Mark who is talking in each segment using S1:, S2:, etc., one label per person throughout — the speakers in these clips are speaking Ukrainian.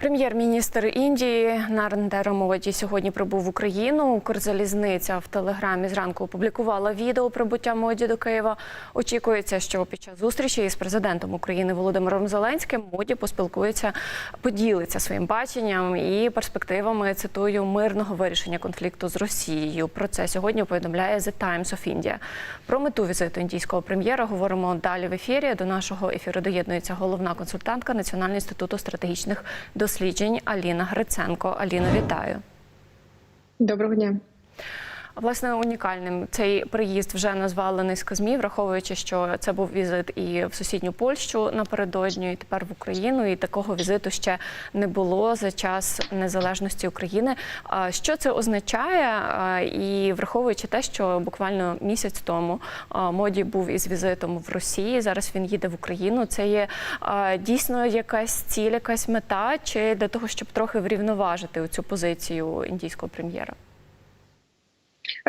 S1: Прем'єр-міністр Індії Нарендера Моді сьогодні прибув в Україну. Укрзалізниця в телеграмі зранку опублікувала відео прибуття Моді до Києва. Очікується, що під час зустрічі із президентом України Володимиром Зеленським Моді поспілкується, поділиться своїм баченням і перспективами цитую мирного вирішення конфлікту з Росією. Про це сьогодні повідомляє The Times of India. Про мету візиту індійського прем'єра говоримо далі в ефірі. До нашого ефіру доєднується головна консультантка Національного інституту стратегічних досліджень Аліна Гриценко. Аліна, вітаю.
S2: Доброго дня.
S1: Власне, унікальним цей приїзд вже назвали низка змі, враховуючи, що це був візит і в сусідню Польщу напередодні, і тепер в Україну. І такого візиту ще не було за час незалежності України. Що це означає? І враховуючи те, що буквально місяць тому моді був із візитом в Росії. Зараз він їде в Україну. Це є дійсно якась ціль, якась мета, чи для того, щоб трохи врівноважити цю позицію індійського прем'єра?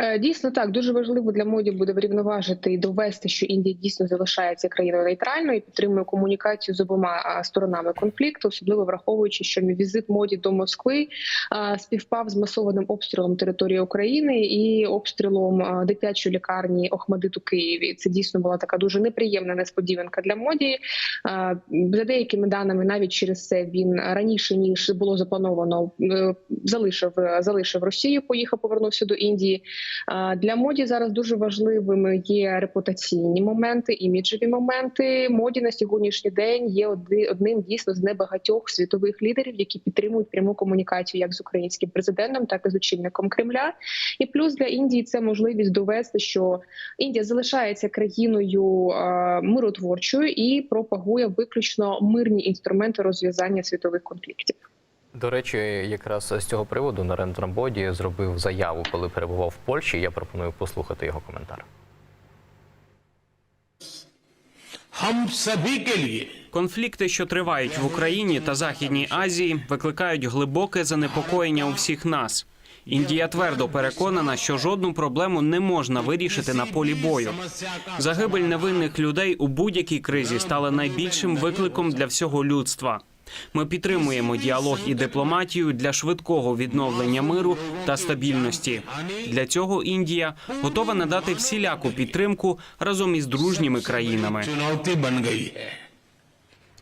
S2: Е, Дійсно так дуже важливо для моді буде врівноважити і довести, що Індія дійсно залишається країною нейтральною і підтримує комунікацію з обома сторонами конфлікту, особливо враховуючи, що візит моді до Москви співпав з масованим обстрілом території України і обстрілом дитячої лікарні Охмадит у Києві. Це дійсно була така дуже неприємна несподіванка для моді. За деякими даними, навіть через це він раніше ніж було заплановано, е, залишив залишив Росію. Поїхав, повернувся до Індії. Для моді зараз дуже важливими є репутаційні моменти, іміджеві моменти. Моді на сьогоднішній день є одним дійсно з небагатьох світових лідерів, які підтримують пряму комунікацію як з українським президентом, так і з очільником Кремля. І плюс для Індії це можливість довести, що Індія залишається країною миротворчою і пропагує виключно мирні інструменти розв'язання світових конфліктів.
S3: До речі, якраз з цього приводу на Рентрамбоді зробив заяву, коли перебував в Польщі. Я пропоную послухати його коментар.
S4: Конфлікти, що тривають в Україні та Західній Азії, викликають глибоке занепокоєння у всіх нас. Індія твердо переконана, що жодну проблему не можна вирішити на полі бою. Загибель невинних людей у будь-якій кризі стала найбільшим викликом для всього людства. Ми підтримуємо діалог і дипломатію для швидкого відновлення миру та стабільності. Для цього Індія готова надати всіляку підтримку разом із дружніми країнами.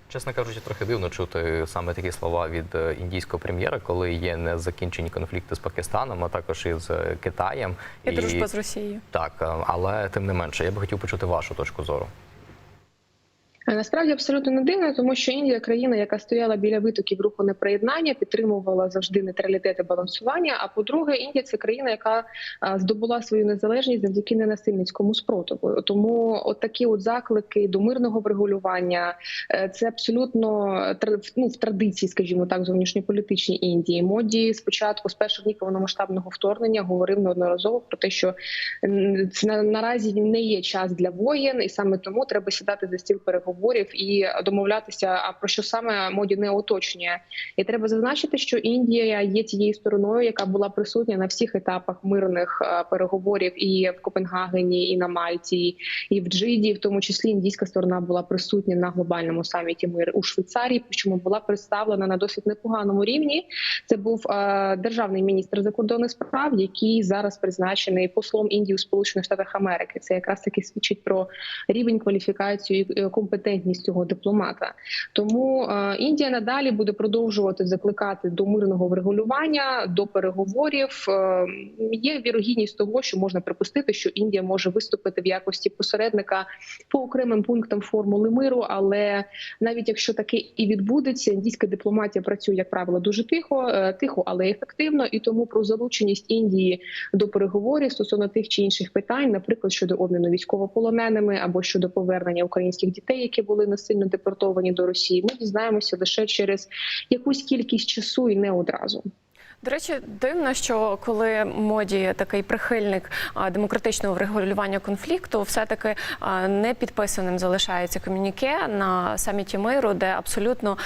S3: Чесно кажучи, трохи дивно чути саме такі слова від е, індійського прем'єра, коли є незакінчені конфлікти з Пакистаном, а також із е, Китаєм
S1: і, і... дружба з Росією.
S3: Так, е, але тим не менше, я би хотів почути вашу точку зору.
S2: Е, Насправді абсолютно не дивно, тому що Індія країна, яка стояла біля витоків руху неприєднання, підтримувала завжди нейтралітет і балансування. А по-друге, Індія це країна, яка здобула свою незалежність завдяки ненасильницькому спротиву. Тому от такі от заклики до мирного врегулювання е, це абсолютно тр- ну, в традиції, скажімо так, зовнішньополітичній Індії. Моді спочатку з перших днів повномасштабного вторгнення говорив неодноразово про те, що це на- наразі не є час для воєн, і саме тому треба сідати за стіл переговорів і домовлятися. А про що саме моді не уточнює? І треба зазначити, що Індія є тією стороною, яка була присутня на всіх етапах мирних е, переговорів і в Копенгагені, і на Мальті, і в Джиді, в тому числі індійська сторона була присутня на глобальному саміті мир у Швейцарії, причому була представлена на досить непоганому рівні. Це був е, державний міністр закордонних справ, який зараз призначений послом Індії у Сполучених Штатах Америки. Це якраз таки свідчить про рівень кваліфікацію і е, компетентність цього дипломата. Тому е, Індія надалі буде продовжувати закликати до мирного врегулювання, до переговорів. Е, є вірогідність того, що можна припустити, що Індія може виступити в якості посередника по окремим пунктам формули миру. Але навіть якщо таке і відбудеться, індійська дипломатія працює як правило дуже тихо, е, тихо, але ефективно. І тому про залученість Індії до переговорів стосовно тих чи інших питань, наприклад, щодо обміну військовополоненими або щодо повернення українських дітей, які були насильно депортовані до Росії, ми дізнаємося лише через якусь кількість часу і не одразу.
S1: До речі, дивно, що коли моді такий прихильник демократичного врегулювання конфлікту, все-таки не підписаним залишається комюніке на саміті миру, де абсолютно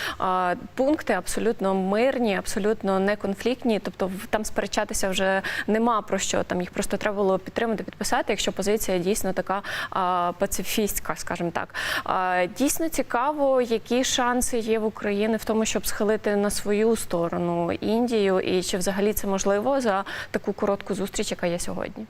S1: пункти абсолютно мирні, абсолютно неконфліктні. Тобто в- там сперечатися вже нема про що. Там їх просто треба було підтримати, підписати, якщо позиція дійсно така пацифістська, скажімо так. Дійсно цікаво, які шанси є в Україні в тому, щоб схилити на свою сторону Індію, і чи взагалі це можливо за таку коротку зустріч, яка є сьогодні?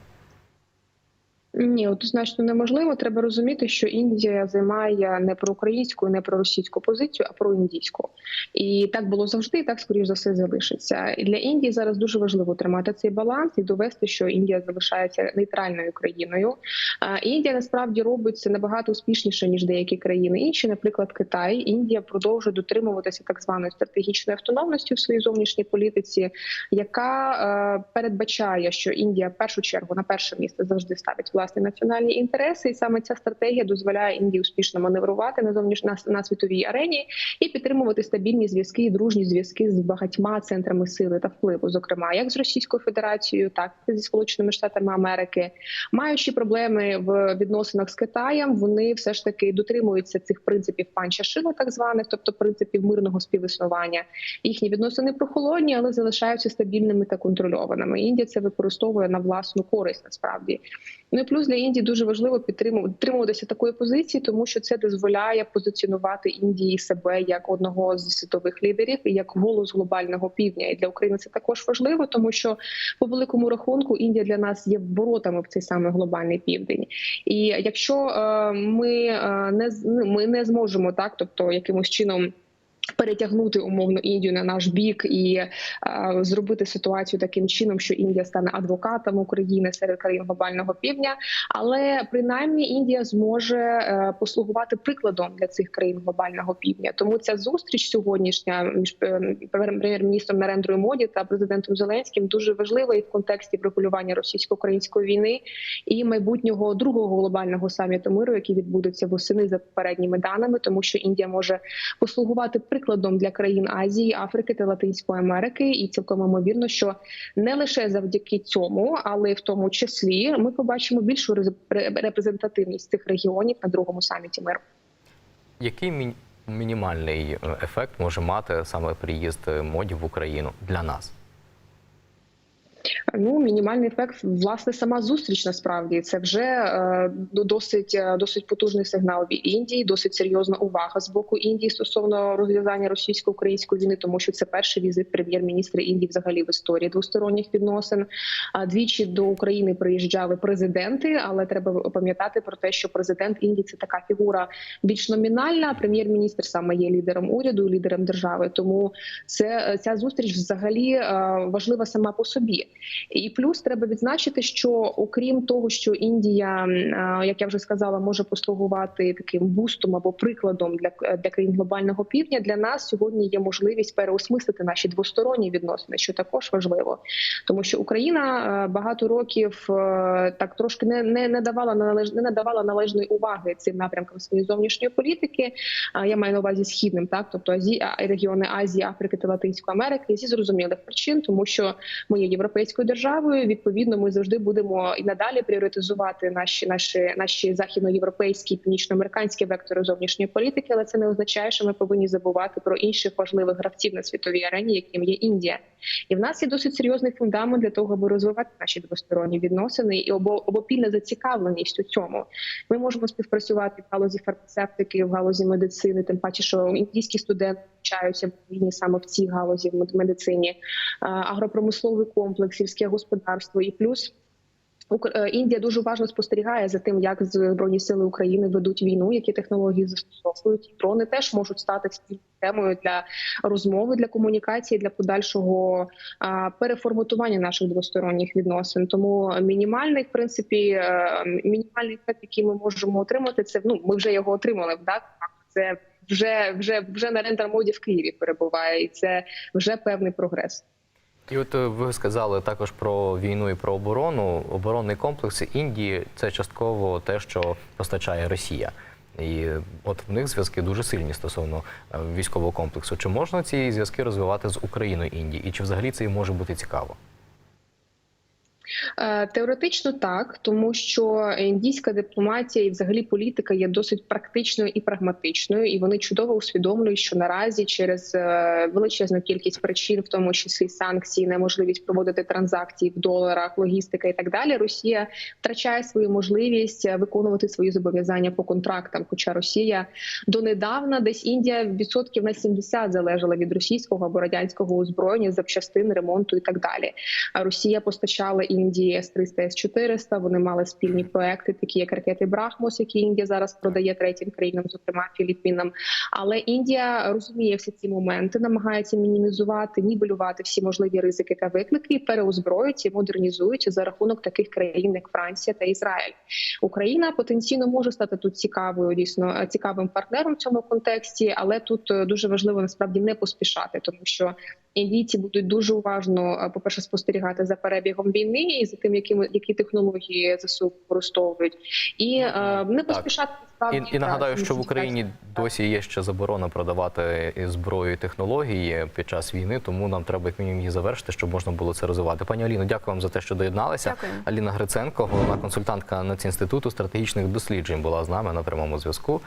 S2: Ні, однозначно неможливо. Треба розуміти, що Індія займає не про українську, не про російську позицію, а про індійську. І так було завжди, і так скоріш за все залишиться. І для Індії зараз дуже важливо тримати цей баланс і довести, що Індія залишається нейтральною країною. А Індія насправді робить це набагато успішніше ніж деякі країни. Інші, наприклад, Китай. Індія продовжує дотримуватися так званої стратегічної автономності в своїй зовнішній політиці, яка е, передбачає, що Індія в першу чергу на перше місце завжди ставить власні національні інтереси, і саме ця стратегія дозволяє Індії успішно маневрувати на зовніш на, світовій арені і підтримувати стабільні зв'язки і дружні зв'язки з багатьма центрами сили та впливу, зокрема як з Російською Федерацією, так і зі Сполученими Штатами Америки. Маючи проблеми в відносинах з Китаєм, вони все ж таки дотримуються цих принципів панча шила, так званих, тобто принципів мирного співіснування. Їхні відносини прохолодні, але залишаються стабільними та контрольованими. Індія це використовує на власну користь насправді. Ну і плюс для Індії дуже важливо підтримуватися такої позиції, тому що це дозволяє позиціонувати Індії себе як одного з світових лідерів і як голос глобального півдня. І для України це також важливо, тому що по великому рахунку Індія для нас є воротами в цей саме глобальний південь. І якщо е, ми е, не ми не зможемо так, тобто якимось чином. Перетягнути умовно Індію на наш бік і е, зробити ситуацію таким чином, що Індія стане адвокатом України серед країн глобального півдня. Але принаймні Індія зможе е, послугувати прикладом для цих країн глобального півдня. Тому ця зустріч сьогоднішня між е, прем'єр-міністром Нарендрою Моді та президентом Зеленським дуже важлива і в контексті врегулювання російсько-української війни і майбутнього другого глобального саміту миру, який відбудеться восени за попередніми даними, тому що Індія може послугувати прикладом для країн Азії, Африки та Латинської Америки, і цілком ймовірно, що не лише завдяки цьому, але й в тому числі ми побачимо більшу рез- репрезентативність цих регіонів на другому саміті миру.
S3: Який мі- мінімальний ефект може мати саме приїзд модів моді в Україну для нас?
S2: Ну, мінімальний ефект, власне, сама зустріч насправді це вже е, до- досить е, досить потужний сигнал від Індії, досить серйозна увага з боку Індії стосовно розв'язання російсько-української війни, тому що це перший візит прем'єр-міністра Індії взагалі в історії двосторонніх відносин. А двічі до України приїжджали президенти, але треба пам'ятати про те, що президент Індії це така фігура більш номінальна. Прем'єр-міністр саме є лідером уряду, лідером держави. Тому це ця зустріч взагалі е, важлива сама по собі. І плюс треба відзначити, що окрім того, що Індія, е, як я вже сказала, може послугувати таким бустом або прикладом для, для країн глобального півдня. Для нас сьогодні є можливість переосмислити наші двосторонні відносини, що також важливо, тому що Україна е, багато років е, так трошки не, не, не давала належ, не надавала належної уваги цим напрямкам своєї зовнішньої політики. Я маю на увазі східним, так тобто Азі, а, регіони Азії, Африки та Латинської Америки зі зрозумілих причин, тому що ми є європейською державою. Відповідно, ми завжди будемо і надалі пріоритизувати наші наші наші західноєвропейські північноамериканські вектори зовнішньої політики, але це не означає, що ми повинні забувати про інших важливих гравців на світовій арені, яким є Індія. І в нас є досить серйозний фундамент для того, аби розвивати наші двосторонні відносини і обо обопільна зацікавленість у цьому. Ми можемо співпрацювати в галузі фармацевтики, в галузі медицини, тим паче, що індійські студенти навчаються саме в цій галузі в мед- медицині, агропромисловий комплекс, сільське господарство і плюс. Е, Індія дуже уважно спостерігає за тим, як збройні сили України ведуть війну, які технології застосовують. І Дрони теж можуть стати темою для розмови, для комунікації, для подальшого переформатування наших двосторонніх відносин. Тому мінімальний, в принципі, е, мінімальний ефект, який ми можемо отримати, це ну ми вже його отримали. Так це вже вже вже на рендер-моді в Києві перебуває, і це вже певний прогрес.
S3: І от е, ви сказали також про війну і про оборону. Оборонний комплекс Індії це частково те, що постачає Росія. І от в них зв'язки дуже сильні стосовно е, військового комплексу. Чи можна ці зв'язки розвивати з Україною Індії? І чи взагалі це їм може бути цікаво?
S2: Е, Теоретично так, тому що індійська дипломатія і взагалі політика є досить практичною і прагматичною, і вони чудово усвідомлюють, що наразі через е, величезну кількість причин, в тому числі санкції, неможливість проводити транзакції в доларах, логістика і так далі, Росія втрачає свою можливість е, виконувати свої зобов'язання по контрактам. Хоча Росія донедавна десь Індія відсотків на 70 залежала від російського або радянського озброєння, запчастин, ремонту і так далі. А Росія постачала Індії С-300, С-400, Вони мали спільні проекти, такі як ракети Брахмос, які Індія зараз продає третім країнам, зокрема Філіппінам. Але Індія розуміє всі ці моменти, намагається мінімізувати, нівелювати всі можливі ризики та виклики, і переозброюють і модернізують за рахунок таких країн, як Франція та Ізраїль. Україна потенційно може стати тут цікавою, дійсно цікавим партнером в цьому контексті, але тут е, дуже важливо насправді не поспішати, тому що індійці будуть дуже уважно, е, по перше, спостерігати за перебігом війни і за тим, якими які технології ЗСУ використовують, і е, не поспішати
S3: І, і нагадаю, що в Україні досі є ще заборона продавати зброю і технології під час війни, тому нам треба як мінімум її завершити, щоб можна було це розвивати. Пані Аліно, дякую вам за те, що доєдналися.
S1: Дякую.
S3: Аліна Гриценко, головна консультантка Націнституту стратегічних досліджень, була з нами на прямому зв'язку.